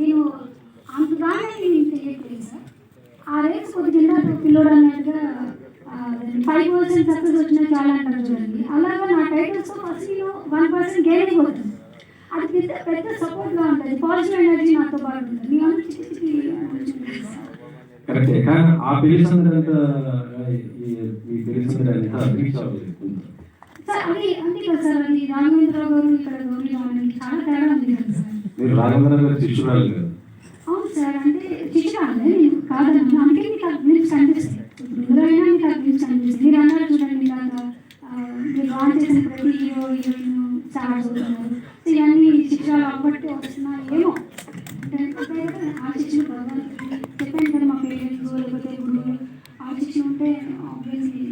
నేను తెలియట్లేదు సార్. ఆ రేస్ కొద్ది కింద పిల్లోడు అన్నట్టుగా ఫైవ్ పర్సెంట్ సక్సెస్ వచ్చినా చాలా అంటారు చూడండి అలాగా నా టైటిల్స్ ఫస్ట్ నేను వన్ పర్సెంట్ గెయిన్ అయిపోతుంది. అది పెద్ద పెద్ద సపోర్ట్గా ఉంటుంది. పాజిటివ్ ఎనర్జీ నాతో నేను అంత చిట్టి చిట్టి సార్. కరెక్టే. కానీ ఆ పెళ్ళి సందడంత ఈ పెళ్ళి సందడి రీచ్ అవ్వలేదు. సార్ అది అంతే కదా సార్ అది రాఘవేంద్రరావు గారు ఇక్కడ గౌరీ చాలా తేడా ఉంది కదా సార్. మీరు రాఘవేంద్ర గారు శిష్యురాలు కదా? అవును సార్ అంటే శిక్షణాలే నేను కాదన్నా అందుకే మీకు కనిపిస్తాయి మీరు అన్నారు చూడండి ఇలాగ ఆ, మీరు లాంచ్ చేసిన ప్రతి హీరో హీరోయిన్ చాలా చదువుతున్నారు సో ఇవన్నీ శిక్షణాలు అవ్వబట్టి వస్తున్నా ఏమో. అంటే అంటే ఆ శిక్షణ చెప్పాను కదా మా పేరెంట్స్ లేకపోతే శిక్షణ ఉంటే ఆబ్వియస్లీ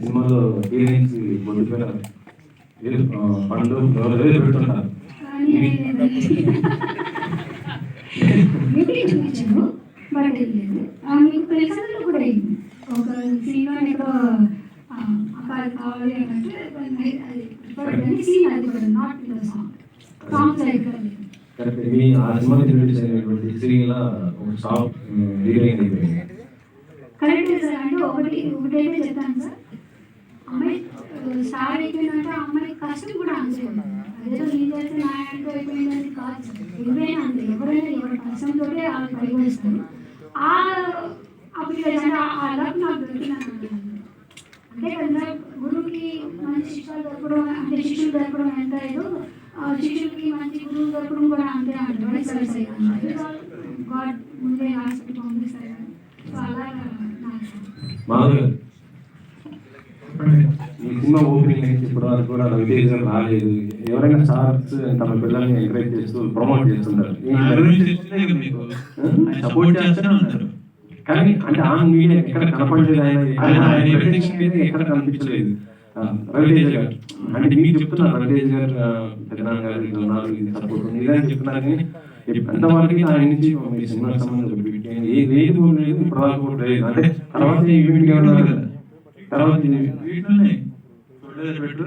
సినిమాలో పండు ఎవరో ఏదో చూపించాను మీకు తెలిసినట్లు కూడా అయింది ఒక సీన్లో కావాలి అంటే సీన్ అది కూడా not in song songs correct మీ ఆ సినిమా ఒక అయిపోయింది కరెక్ట్ సార్ అంటే ఒకటి ఒకటైతే చెప్తాను సార్. అమ్మాయి సార్ అయిపోయిందంటే అమ్మాయి కష్టం కూడా అంతే. అదేదో నేను చేస్తే నా యాంటో అయిపోయిందని కాదు. సార్ ఎవరైనా అంతే. ఎవరైనా ఎవరి కష్టంతో వాళ్ళు పైకి ఆ అప్పుడు అంటే ఆ లక్ నాకు దొరికినాను అంటే కదా గురువుకి మంచి శిష్యులు దొరకడం అంటే శిష్యులు దొరకడం ఎంత ఏదో శిష్యులకి మంచి గురువు దొరకడం కూడా అంతే అంటారు గాడ్ ముందే హాస్పిటల్ పంపిస్తారు సో అలాగా నాకు. మాధవ్ సినిమా ఓపెనింగ్ నుంచి ఇప్పటి వరకు కూడా రవితేజ్ గారు రాలేదు. ఎవరైనా స్టార్స్ తమ పిల్లల్ని ఎంకరేజ్ చేస్తూ ప్రమోట్ చేస్తున్నారు సపోర్ట్ చేస్తూనే ఉన్నారు కానీ అంటే ఆన్ మీడియా ఎక్కడ కనపడలేదు ఆయన ఎక్కడ కనిపించలేదు. ఆ, రవితేజ గారు. అంటే మీరు చెప్తున్నారు రవితేజ గారు ఆ, పెద్దనాన్న గారు ఉన్నారు ఇది సపోర్ట్ ఉంది. ఇదని చెప్తున్నారు కానీ ఎంతవరకు ఆయన నుంచి మీ సినిమా సంబంధం ఏ లేదు ఇప్పటివరకు లేదు. అంటే తర్వాత ఈవెంట్ ఏమన్నా తర్వాత వీటిలోనే చూడలేదు పెట్టు.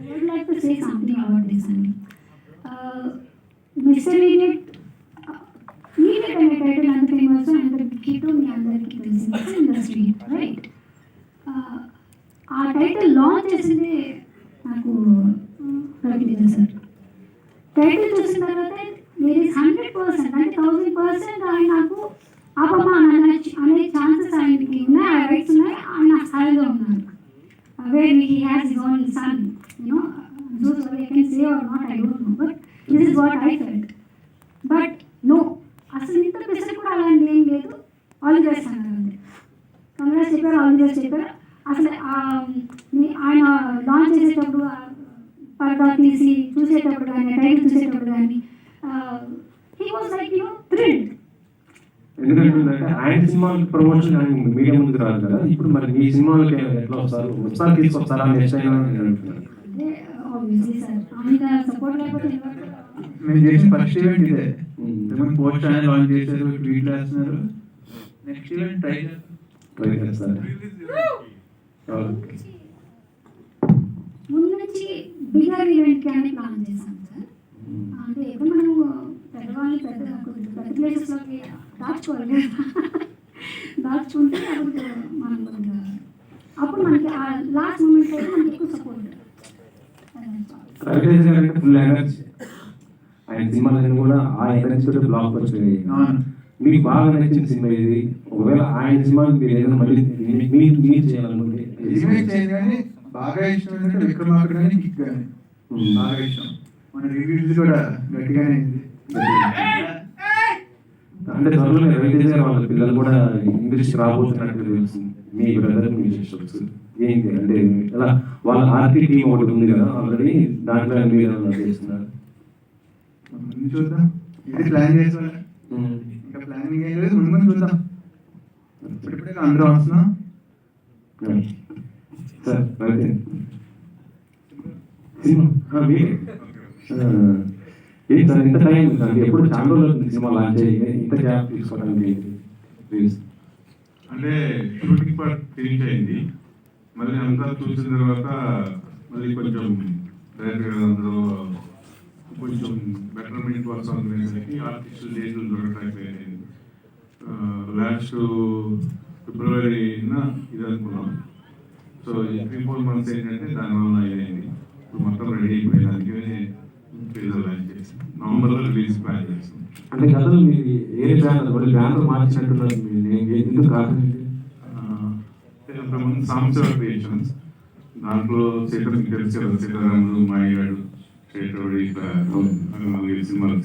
I would like to say something about this అనే టైటిల్ అంత ఫేమస్ మీ అందరికీ తెలిసింది ఇండస్ట్రీ రైట్ ఆ టైటిల్ లాంచ్ చేసింది నాకు రవితేజ సార్ టైటిల్ చూసిన తర్వాత హండ్రెడ్ పర్సెంట్ అంటే థౌసండ్ పర్సెంట్ ఆయన నాకు ఆపమ్మ అనే అనే ఛాన్సెస్ ఆయనకి ఉన్నాయి ఆ రైట్స్ ఉన్నాయి ఆయన ఆ స్థాయిలో ఉన్నారు. Where he has his own son you know know, those whether I can say or not, I don't know, but this is what I felt. అసలు ఇంత పెసరు కూడా అలాంటి ఏం లేదు. ఆల్ బెస్ట్ అన్నారు అంతే. చెప్పారు ఆల్ బెస్ట్ చెప్పారు. అసలు ఆయన లాంచ్ చేసేటప్పుడు ఆ పరదా తీసి చూసేటప్పుడు కానీ టైం చూసేటప్పుడు కానీ he was like you thrilled ఎందుకంటే ఆయన సినిమాలు ప్రమోషన్ కానీ మీడియా ముందుకు రాదు కదా? ఇప్పుడు మరి మీ సినిమాలకి ఎట్లా వస్తారు? ఒకసారి తీసుకొస్తారా? నెక్స్ట్ మేము చేసిన ఫస్ట్ ఈవెంట్ ఇదే. మేము పోస్ట్ ఛానల్ లాంచ్ చేశారు ట్వీట్లు వేస్తున్నారు నెక్స్ట్ ఈవెంట్ ట్రై ట్రై చేస్తారు. ముందు నుంచి బిగర్ ఈవెంట్కి అని ప్లాన్ చేశాం సార్? అంటే ఎప్పుడు మనం పెద్దవాళ్ళని పెద్ద ప్లేసెస్లోకి దాచుకోవాలి. దాచుకుంటే అప్పుడు మనం అప్పుడు మనకి ఆ లాస్ట్ మూమెంట్ అయితే మనకి ఎక్కువ సపోర్ట్ రవితేజ గారు అంటే ఫుల్ ఎనర్జీ ఆయన సినిమాలను కూడా ఆ ఎనర్జీతో బ్లాక్ వచ్చాయి. అవును. మీకు బాగా నచ్చిన సినిమా ఇది ఒకవేళ ఆయన సినిమాకి మీరు ఏదైనా మళ్ళీ మీరు మీరు చేయాలనుకుంటే రీమేక్ చేయదు కానీ బాగా ఇష్టం ఏంటంటే విక్రమార్కుడు కానీ కిక్ కానీ. బాగా ఇష్టం. మన రివ్యూస్ కూడా గట్టిగానే ఉంది. అంటే త్వరలో గారు వాళ్ళ పిల్లలు కూడా ఇంగ్లీష్ రాబోతున్నట్టు తెలుస్తుంది. మీ బ్రదర్ మీ సిస్టర్స్ ఏంటి అంటే ఎలా? వాళ్ళ ఆర్టీ టీం ఒకటి ఉంది కదా ఆల్రెడీ దాంట్లో మీరు చేస్తున్నారు? చూద్దాం. ఇది ప్లాన్ ఇంకా ప్లానింగ్ ఏం లేదు ముందు ముందు చూద్దాం. ఇప్పుడిప్పుడే అందరూ వస్తున్నాం. సార్ మీరే? ఏంటి సార్ ఇంత టైం అంటే ఎప్పుడు చాలా రోజులు సినిమా లాంచ్ అయ్యి ఇంత గ్యాప్ తీసుకోవడానికి అంటే షూటింగ్ పార్ట్ ఫినిష్ అయింది మళ్ళీ అంతా చూసిన తర్వాత మళ్ళీ కొంచెం డైరెక్టర్ గారు అందరూ కొంచెం బెటర్మెంట్ వర్క్స్ అనుకునేసరికి ఆర్టిస్టులు డేట్లు దొరకట్లేదు లాస్ట్ ఫిబ్రవరిన ఇది అనుకున్నాం. సో త్రీ ఫోర్ మంత్స్ ఏంటంటే దానివల్ల ఇదైంది ఇప్పుడు మొత్తం రెడీ అయిపోయింది. అందుకనే లాంచ్ చేసి నవంబర్లో రిలీజ్ ప్లాన్ చేస్తాం అంటే గతంలో మీది ఏ బ్యానర్ ఒకటి బ్యానర్ మార్చినట్టున్నారు మీరు నేను ఎందుకు కారణం? అంతకుముందు సాంసర్ క్రియేషన్స్ దాంట్లో మీకు తెలిసి కదా సీతారాములు మాయగాడు చేటోడి ఇట్లా సినిమాలు